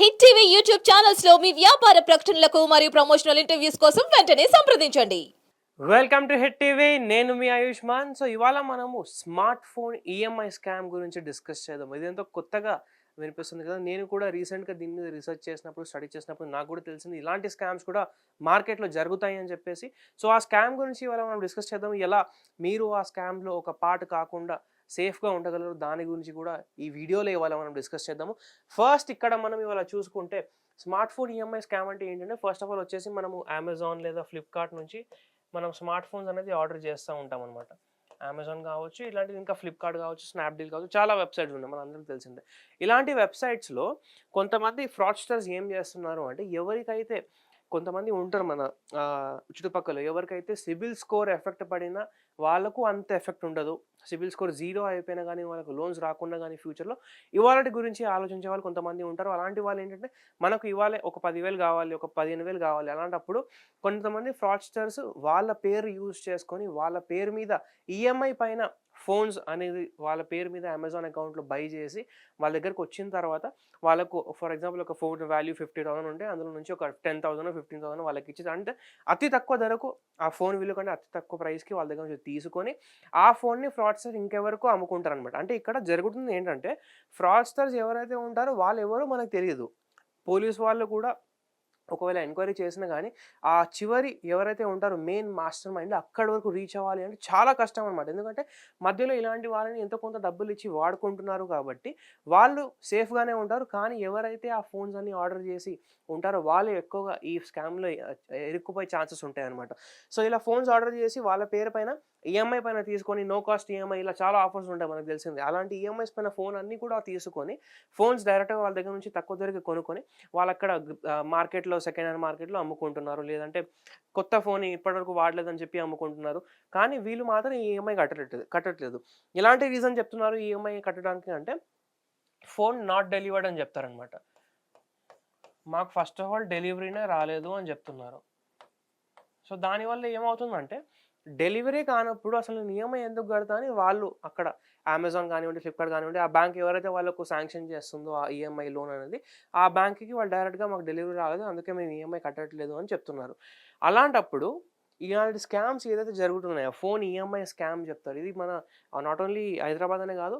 Hit TV YouTube ఛానల్స్లో మీ వ్యాపార ప్రకటనలకు మరియు ప్రమోషనల్ ఇంటర్వ్యూస్ కోసం వెంటనే సంప్రదించండి. వెల్కమ్ టు హిట్ టీవీ నేను మీ ఆయుష్మాన్. సో ఇవాళ మనము స్మార్ట్ ఫోన్ ఈఎంఐ స్కామ్ గురించి డిస్కస్ చేద్దాం. ఇది ఎంతో కొత్తగా వినిపిస్తుంది కదా. నేను కూడా రీసెంట్గా దీని మీద రీసెర్చ్ చేసినప్పుడు స్టడీ చేసినప్పుడు నాకు కూడా తెలిసింది ఇలాంటి స్కామ్స్ కూడా మార్కెట్లో జరుగుతాయి అని చెప్పేసి. సో ఆ స్కామ్ గురించి ఇవాళ మనం డిస్కస్ చేద్దాం. ఎలా మీరు ఆ స్కామ్లో ఒక పార్ట్ కాకుండా సేఫ్గా ఉండగలరు. దాని గురించి కూడా ఈ వీడియోలో ఇవాళ మనం డిస్కస్ చేద్దాము. ఫస్ట్ ఇక్కడ మనం ఇవాళ చూసుకుంటే స్మార్ట్ ఫోన్ ఈఎంఐ స్కామ్ అంటే ఏంటంటే ఫస్ట్ ఆఫ్ ఆల్ వచ్చేసి మనము అమెజాన్ లేదా ఫ్లిప్కార్ట్ నుంచి మనం స్మార్ట్ ఫోన్స్ అనేది ఆర్డర్ చేస్తూ ఉంటాం అనమాట అమెజాన్ కావచ్చు ఇలాంటివి ఇంకా ఫ్లిప్కార్ట్ కావచ్చు స్నాప్డీల్ కావచ్చు చాలా వెబ్సైట్స్ ఉన్నాయి. మన అందరికీ తెలిసిందే. ఇలాంటి వెబ్సైట్స్లో కొంతమంది ఫ్రాడ్స్టర్స్ ఏం చేస్తున్నారు అంటే ఎవరికైతే కొంతమంది ఉంటారు మన చుట్టుపక్కల. ఎవరికైతే సిబిల్ స్కోర్ ఎఫెక్ట్ పడినా వాళ్ళకు అంత ఎఫెక్ట్ ఉండదు. సిబిల్ స్కోర్ జీరో అయిపోయినా కానీ వాళ్ళకు లోన్స్ రాకుండా కానీ ఫ్యూచర్లో ఇవాళ గురించి ఆలోచించే వాళ్ళు కొంతమంది ఉంటారు. అలాంటి వాళ్ళు ఏంటంటే మనకు ఇవాళ ఒక పదివేలు కావాలి ఒక పదిహేను వేలు కావాలి అలాంటప్పుడు కొంతమంది ఫ్రాడ్స్టర్స్ వాళ్ళ పేరు యూజ్ చేసుకొని వాళ్ళ పేరు మీద ఈఎంఐ పైన ఫోన్స్ అనేది వాళ్ళ పేరు మీద అమెజాన్ అకౌంట్లో బై చేసి వాళ్ళ దగ్గరకు వచ్చిన తర్వాత వాళ్ళకు ఫర్ ఎగ్జాంపుల్ ఒక ఫోన్ వాల్యూ ఫిఫ్టీ థౌసండ్ ఉంటే అందులో నుంచి ఒక టెన్ థౌసండ్ ఫిఫ్టీన్ థౌసండ్ వాళ్ళకి ఇచ్చి అంటే అతి తక్కువ ధరకు ఆ ఫోన్ విలువ కంటే అతి తక్కువ ప్రైస్కి వాళ్ళ దగ్గర నుంచి తీసుకొని ఆ ఫోన్ని ఫ్రాడ్స్టర్ ఇంకెవరకు అమ్ముకుంటారు అనమాట అంటే ఇక్కడ జరుగుతుంది ఏంటంటే ఫ్రాడ్స్టర్స్ ఎవరైతే ఉంటారో వాళ్ళు ఎవరో మనకు తెలియదు. పోలీస్ వాళ్ళు కూడా ఒకవేళ ఎంక్వైరీ చేసినా కానీ ఆ చివరి ఎవరైతే ఉంటారో మెయిన్ మాస్టర్ మైండ్ అక్కడి వరకు రీచ్ అవ్వాలి అంటే చాలా కష్టం అనమాట ఎందుకంటే మధ్యలో ఇలాంటి వాళ్ళని ఎంతో కొంత డబ్బులు ఇచ్చి వాడుకుంటున్నారు కాబట్టి వాళ్ళు సేఫ్గానే ఉంటారు. కానీ ఎవరైతే ఆ ఫోన్స్ అన్ని ఆర్డర్ చేసి ఉంటారో వాళ్ళు ఎక్కువగా ఈ స్కామ్లో ఇరుక్కుపోయే ఛాన్సెస్ ఉంటాయి అనమాట సో ఇలా ఫోన్స్ ఆర్డర్ చేసి వాళ్ళ పేరు పైన ఈఎంఐ పైన తీసుకొని నో కాస్ట్ ఈఎంఐ ఇలా చాలా ఆఫర్స్ ఉంటాయి మనకు తెలిసింది. అలాంటి ఈఎంఐస్ పైన ఫోన్ అన్ని కూడా తీసుకొని ఫోన్స్ డైరెక్ట్గా వాళ్ళ దగ్గర నుంచి తక్కువ ధరకి కొనుక్కొని వాళ్ళు అక్కడ మార్కెట్లో సెకండ్ హ్యాండ్ మార్కెట్లో అమ్ముకుంటున్నారు. లేదంటే కొత్త ఫోన్ ఇప్పటివరకు వాడలేదని చెప్పి అమ్ముకుంటున్నారు. కానీ వీళ్ళు మాత్రం ఈఎంఐ కట్టట్లేదు కట్టట్లేదు. ఎలాంటి రీజన్ చెప్తున్నారు ఈఎంఐ కట్టడానికి అంటే ఫోన్ నాట్ డెలివర్డ్ అని చెప్తారనమాట మాకు ఫస్ట్ ఆఫ్ ఆల్ డెలివరీనే రాలేదు అని చెప్తున్నారు. సో దానివల్ల ఏమవుతుందంటే డెలివరీ కానప్పుడు అసలు నియమం ఎందుకు కడతా అని వాళ్ళు అక్కడ అమెజాన్ కానివ్వండి ఫ్లిప్కార్ట్ కానివ్వండి ఆ బ్యాంక్ ఎవరైతే వాళ్ళకు శాంక్షన్ చేస్తుందో ఆ ఈఎంఐ లోన్ అనేది ఆ బ్యాంక్కి వాళ్ళు డైరెక్ట్గా మాకు డెలివరీ రాలేదు. అందుకే మేము ఈఎంఐ కట్టట్లేదు అని చెప్తున్నారు. అలాంటప్పుడు ఇలాంటి స్కామ్స్ ఏదైతే జరుగుతున్నాయో ఫోన్ ఈఎంఐ స్కామ్ చెప్తారు. ఇది మన నాట్ ఓన్లీ హైదరాబాద్ అనే కాదు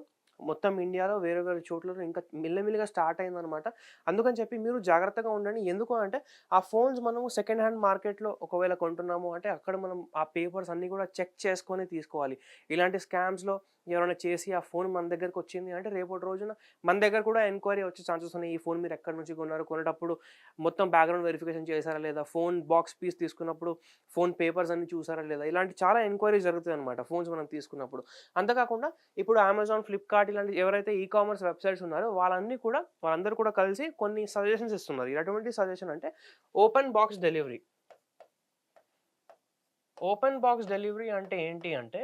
మొత్తం ఇండియాలో వేరే వేరే చోట్ల ఇంకా మెల్లమెల్లిగా స్టార్ట్ అయిందనమాట అందుకని చెప్పి మీరు జాగ్రత్తగా ఉండండి. ఎందుకు అంటే ఆ ఫోన్స్ మనము సెకండ్ హ్యాండ్ మార్కెట్లో ఒకవేళ కొంటున్నాము అంటే అక్కడ మనం ఆ పేపర్స్ అన్నీ కూడా చెక్ చేసుకొని తీసుకోవాలి. ఇలాంటి స్కామ్స్లో ఎవరైనా చేసి ఆ ఫోన్ మన దగ్గరకు వచ్చింది అంటే రేపటి రోజున మన దగ్గర కూడా ఎంక్వైరీ వచ్చే ఛాన్సెస్ ఉన్నాయి. ఈ ఫోన్ మీరు ఎక్కడి నుంచి కొన్నారు? కొనేటప్పుడు మొత్తం బ్యాక్గ్రౌండ్ వెరిఫికేషన్ చేశారా లేదా? ఫోన్ బాక్స్ పీస్ తీసుకున్నప్పుడు ఫోన్ పేపర్స్ అన్ని చూసారా లేదా? ఇలాంటి చాలా ఎంక్వైరీ జరుగుతాయి అనమాట ఫోన్స్ మనం తీసుకున్నప్పుడు. అంతేకాకుండా ఇప్పుడు అమెజాన్ ఫ్లిప్కార్ట్ ఇలాంటి ఎవరైతే ఈ కామర్స్ వెబ్సైట్స్ ఉన్నారో వాళ్ళన్నీ కూడా వాళ్ళందరూ కూడా కలిసి కొన్ని సజెషన్స్ ఇస్తున్నారు. ఎటువంటి సజెషన్ అంటే open box delivery. Open box delivery అంటే ఏంటి అంటే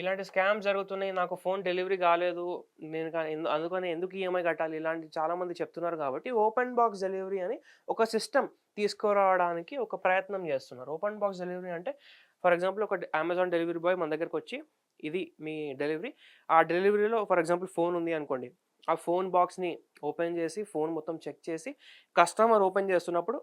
ఇలాంటి స్కామ్ జరుగుతున్నాయి నాకు ఫోన్ డెలివరీ కాలేదు నేను అందుకని ఎందుకు ఈఎంఐ కట్టాలి ఇలాంటి చాలా మంది చెప్తున్నారు కాబట్టి ఓపెన్ బాక్స్ డెలివరీ అని ఒక సిస్టమ్ తీసుకురావడానికి ఒక ప్రయత్నం చేస్తున్నారు. ఓపెన్ బాక్స్ డెలివరీ అంటే ఫర్ ఎగ్జాంపుల్ ఒక అమెజాన్ డెలివరీ బాయ్ మన దగ్గరకు వచ్చి ఇది మీ డెలివరీ. ఆ డెలివరీలో ఫర్ ఎగ్జాంపుల్ ఫోన్ ఉంది అనుకోండి. ఆ ఫోన్ బాక్స్ని ఓపెన్ చేసి ఫోన్ మొత్తం చెక్ చేసి కస్టమర్ ఓపెన్ చేస్తున్నప్పుడు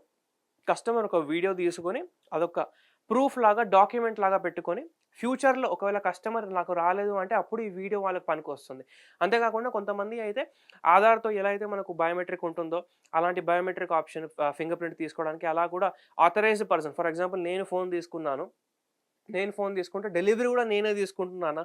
కస్టమర్ ఒక వీడియో తీసుకొని అదొక ప్రూఫ్ లాగా డాక్యుమెంట్ లాగా పెట్టుకొని ఫ్యూచర్లో ఒకవేళ కస్టమర్ నాకు రాలేదు అంటే అప్పుడు ఈ వీడియో వాళ్ళకి పనికి వస్తుంది అంతేకాకుండా కొంతమంది అయితే ఆధార్తో ఎలా అయితే మనకు బయోమెట్రిక్ ఉంటుందో అలాంటి బయోమెట్రిక్ ఆప్షన్ ఫింగర్ ప్రింట్ తీసుకోవడానికి అలా కూడా ఆథరైజ్డ్ పర్సన్. ఫర్ ఎగ్జాంపుల్ నేను ఫోన్ తీసుకున్నాను. నేను ఫోన్ తీసుకుంటే డెలివరీ కూడా నేనే తీసుకుంటున్నానా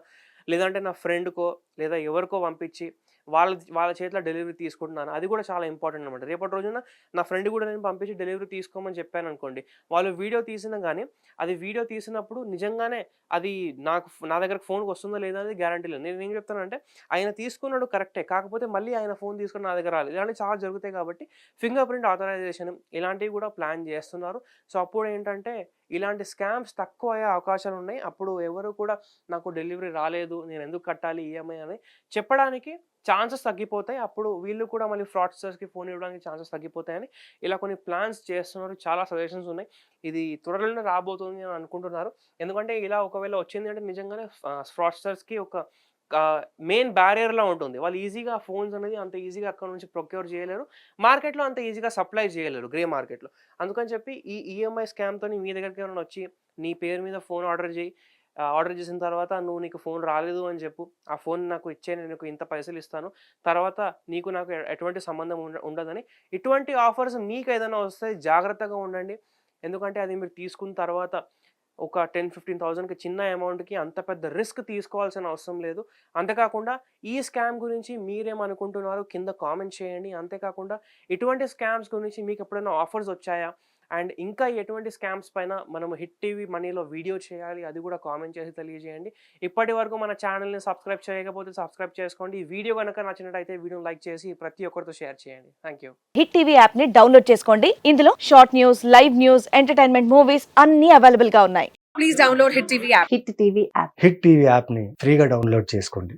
లేదంటే నా ఫ్రెండ్కో లేదా ఎవరికో పంపించి వాళ్ళ వాళ్ళ చేతిలో డెలివరీ తీసుకుంటున్నాను అది కూడా చాలా ఇంపార్టెంట్ అనమాట రేపటి రోజున నా ఫ్రెండ్ కూడా నేను పంపించి డెలివరీ తీసుకోమని చెప్పాను అనుకోండి. వాళ్ళు వీడియో తీసినా కానీ అది వీడియో తీసినప్పుడు నిజంగానే అది నాకు నా దగ్గర ఫోన్కి వస్తుందో లేదా అనేది గ్యారంటీ లేదు. నేను ఏం చెప్తానంటే ఆయన తీసుకున్నాడు కరెక్టే. కాకపోతే మళ్ళీ ఆయన ఫోన్ తీసుకుని నా దగ్గర రాలేదు. ఇలాంటివి చాలా జరుగుతాయి కాబట్టి ఫింగర్ ప్రింట్ ఆథరైజేషన్ ఇలాంటివి కూడా ప్లాన్ చేస్తున్నారు. సో అప్పుడు ఏంటంటే ఇలాంటి స్కామ్స్ తక్కువ అయ్యే అవకాశాలు ఉన్నాయి అప్పుడు ఎవరు కూడా నాకు డెలివరీ రాలేదు నేను ఎందుకు కట్టాలి ఈఎంఐ అని చెప్పడానికి ఛాన్సెస్ తగ్గిపోతాయి. అప్పుడు వీళ్ళు కూడా మళ్ళీ ఫ్రాడ్స్టర్స్కి ఫోన్ ఇవ్వడానికి ఛాన్సెస్ తగ్గిపోతాయని ఇలా కొన్ని ప్లాన్స్ చేస్తున్నారు. చాలా సజెషన్స్ ఉన్నాయి. ఇది త్వరలోనే రాబోతుంది అని అనుకుంటున్నారు. ఎందుకంటే ఇలా ఒకవేళ వచ్చింది అంటే నిజంగానే ఫ్రాడ్స్టర్స్కి ఒక మెయిన్ బ్యారియర్లా ఉంటుంది. వాళ్ళు ఈజీగా ఫోన్స్ అనేది అంత ఈజీగా అక్కడ నుంచి ప్రొక్యూర్ చేయలేరు. మార్కెట్లో అంత ఈజీగా సప్లై చేయలేరు గ్రే మార్కెట్లో. అందుకని చెప్పి ఈ ఈఎంఐ స్కామ్తో మీ దగ్గరికి ఎవరైనా వచ్చి నీ పేరు మీద ఫోన్ ఆర్డర్ చేయి. ఆర్డర్ చేసిన తర్వాత నువ్వు నీకు ఫోన్ రాలేదు అని చెప్పు. ఆ ఫోన్ నాకు ఇచ్చే నేను నీకు ఇంత పైసలు ఇస్తాను. తర్వాత నీకు నాకు ఎటువంటి సంబంధం ఉండ ఉండదని ఇటువంటి ఆఫర్స్ మీకు ఏదైనా వస్తే జాగ్రత్తగా ఉండండి. ఎందుకంటే అది మీరు తీసుకున్న తర్వాత ఒక టెన్ ఫిఫ్టీన్ థౌజండ్కి చిన్న అమౌంట్కి అంత పెద్ద రిస్క్ తీసుకోవాల్సిన అవసరం లేదు. అంతేకాకుండా ఈ స్కామ్ గురించి మీరేమనుకుంటున్నారు కింద కామెంట్ చేయండి. అంతేకాకుండా ఇటువంటి స్కామ్స్ గురించి మీకు ఎప్పుడైనా ఆఫర్స్ వచ్చాయా? అండ్ ఇంకా ఎటువంటి స్కామ్స్ పైన మనం హిట్ టీవీ మనీలో వీడియో చేయాలి అది కూడా కామెంట్ చేసి తెలియజేయండి. ఇప్పటి వరకు మన ఛానల్ని సబ్స్క్రైబ్ చేయకపోతే సబ్స్క్రైబ్ చేసుకోండి. ఈ వీడియో కనుక నచ్చినట్టయితే వీడియోని లైక్ చేసి ప్రతి ఒక్కరితో షేర్ చేయండి. Thank you. హిట్ టీవీ యాప్ని డౌన్లోడ్ చేసుకోండి. ఇందులో short news live news entertainment movies అన్ని అవైలబుల్గా ఉన్నాయి. Please download Hit TV app. Hit TV app hit TV యాప్ని ఫ్రీగా డౌన్లోడ్ చేసుకోండి.